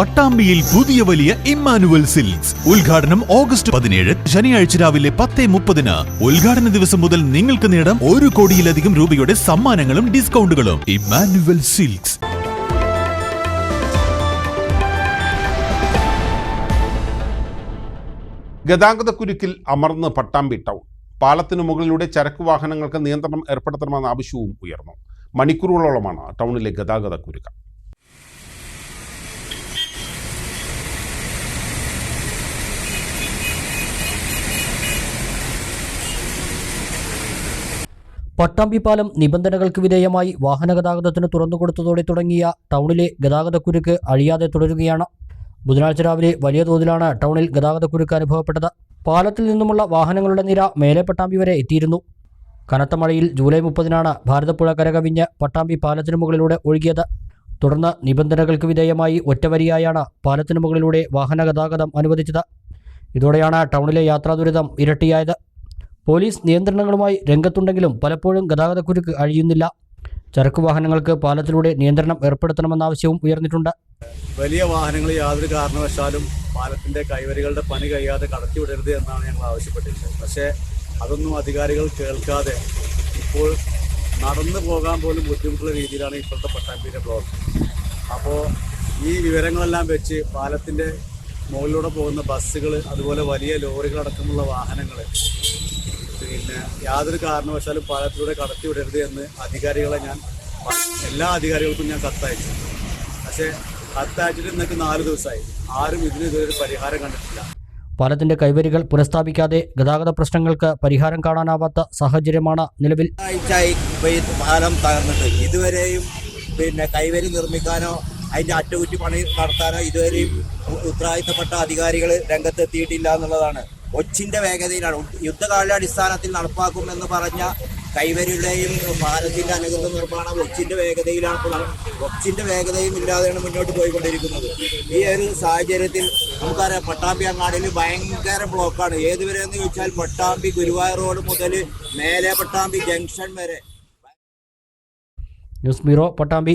പട്ടാമ്പിയിൽ പുതിയ വലിയ Emmanuel silks. ഉദ്ഘാടനം ഓഗസ്റ്റ് പതിനേഴ് ശനിയാഴ്ച രാവിലെ പത്ത് മുപ്പതിന്. ഉദ്ഘാടന ദിവസം മുതൽ നിങ്ങൾക്ക് നേടാം ഒരു കോടിയിലധികം രൂപയുടെ സമ്മാനങ്ങളും ഡിസ്കൗണ്ടുകളും. Emmanuel silks. ഗതാഗതക്കുരുക്കിൽ അമർന്ന് പട്ടാമ്പി ടൗൺ. പാലത്തിനു മുകളിലൂടെ ചരക്ക് വാഹനങ്ങൾക്ക് നിയന്ത്രണം ഏർപ്പെടുത്തണമെന്ന ആവശ്യവും ഉയർന്നു. മണിക്കൂറുകളോളമാണ് ടൗണിലെ ഗതാഗതക്കുരുക്ക് പട്ടാമ്പി പാലം നിബന്ധനകൾക്ക് വിധേയമായി വാഹനഗതാഗതത്തിന് തുറന്നുകൊടുത്തതോടെ തുടങ്ങിയ ടൗണിലെ ഗതാഗതക്കുരുക്ക് അഴിയാതെ തുടരുകയാണ്. ബുധനാഴ്ച രാവിലെ വലിയ തോതിലാണ് ടൗണിൽ ഗതാഗതക്കുരുക്ക് അനുഭവപ്പെട്ടത്. പാലത്തിൽ നിന്നുമുള്ള വാഹനങ്ങളുടെ നിര മേലെ പട്ടാമ്പി വരെ എത്തിയിരുന്നു. കനത്ത മഴയിൽ ജൂലൈ മുപ്പതിനാണ് ഭാരതപ്പുഴ കരകവിഞ്ഞ് പട്ടാമ്പി പാലത്തിനു മുകളിലൂടെ ഒഴുകിയത്. തുടർന്ന് നിബന്ധനകൾക്ക് വിധേയമായി ഒറ്റവരിയായാണ് പാലത്തിനു മുകളിലൂടെ വാഹനഗതാഗതം അനുവദിച്ചത്. ഇതോടെയാണ് ടൗണിലെ യാത്രാ ദുരിതം ഇരട്ടിയായത്. പോലീസ് നിയന്ത്രണങ്ങളുമായി രംഗത്തുണ്ടെങ്കിലും പലപ്പോഴും ഗതാഗതക്കുരുക്ക് അഴിയുന്നില്ല. ചരക്ക് വാഹനങ്ങൾക്ക് പാലത്തിലൂടെ നിയന്ത്രണം ഏർപ്പെടുത്തണമെന്ന ആവശ്യവും ഉയർന്നിട്ടുണ്ട്. വലിയ വാഹനങ്ങൾ യാതൊരു കാരണവശാലും പാലത്തിന്റെ കൈവരികളുടെ പണി കഴിയാതെ കടത്തിവിടരുത് എന്നാണ് ഞങ്ങൾ ആവശ്യപ്പെട്ടിട്ടുള്ളത്. പക്ഷേ അതൊന്നും അധികാരികൾ കേൾക്കാതെ ഇപ്പോൾ നടന്നു പോകാൻ പോലും ബുദ്ധിമുട്ടുള്ള രീതിയിലാണ് ഇപ്പോഴത്തെ പട്ടാമ്പിയിലെ ബ്ലോക്ക്. അപ്പോൾ ഈ വിവരങ്ങളെല്ലാം വെച്ച് പാലത്തിന്റെ മുകളിലൂടെ പോകുന്ന ബസ്സുകൾ അതുപോലെ വലിയ ലോറികളടക്കമുള്ള വാഹനങ്ങൾ പിന്നെ യാതൊരു കാരണവശാലും പാലത്തിലൂടെ കടത്തിവിടരുത് എന്ന് അധികാരികളെ ഞാൻ എല്ലാ അധികാരികൾക്കും ഞാൻ കത്തയച്ചു. പക്ഷേ കത്തയച്ചിട്ട് ഇന്നൊക്കെ നാല് ദിവസമായി. ആരും ഇതിന് ഇതുവരെ ഒരു പരിഹാരം കണ്ടിട്ടില്ല. പാലത്തിന്റെ കൈവരികൾ പുനഃസ്ഥാപിക്കാതെ ഗതാഗത പ്രശ്നങ്ങൾക്ക് പരിഹാരം കാണാനാവാത്ത സാഹചര്യമാണ് നിലവിൽ. പാലം തകർന്നിട്ട് ഇതുവരെയും പിന്നെ കൈവരി നിർമ്മിക്കാനോ അതിന്റെ അറ്റകുറ്റി പണി നടത്താനോ ഇതുവരെയും ഉത്തരവാദിത്തപ്പെട്ട അധികാരികൾ രംഗത്തെത്തിയിട്ടില്ല എന്നുള്ളതാണ്. ഒച്ചിന്റെ വേഗതയിലാണ്. യുദ്ധകാലാടിസ്ഥാനത്തിൽ നടപ്പാക്കുമെന്ന് പറഞ്ഞ കൈവരിയുടെയും ഭാരതത്തിന്റെ അനുകൃത നിർമ്മാണം ഒച്ചിന്റെ വേഗതയിലാണ് ഒച്ചിന്റെ വേഗതയും ഇല്ലാതെയാണ് മുന്നോട്ട് പോയിക്കൊണ്ടിരിക്കുന്നത്. ഈ ഒരു സാഹചര്യത്തിൽ നമുക്കറിയാം പട്ടാമ്പി അങ്ങാടിയിൽ ഭയങ്കര ബ്ലോക്കാണ്. ഏതുവരെ എന്ന് ചോദിച്ചാൽ പട്ടാമ്പി ഗുരുവായൂർ റോഡ് മുതൽ മേലെ പട്ടാമ്പി ജംഗ്ഷൻ വരെ. News bureau Pattambi.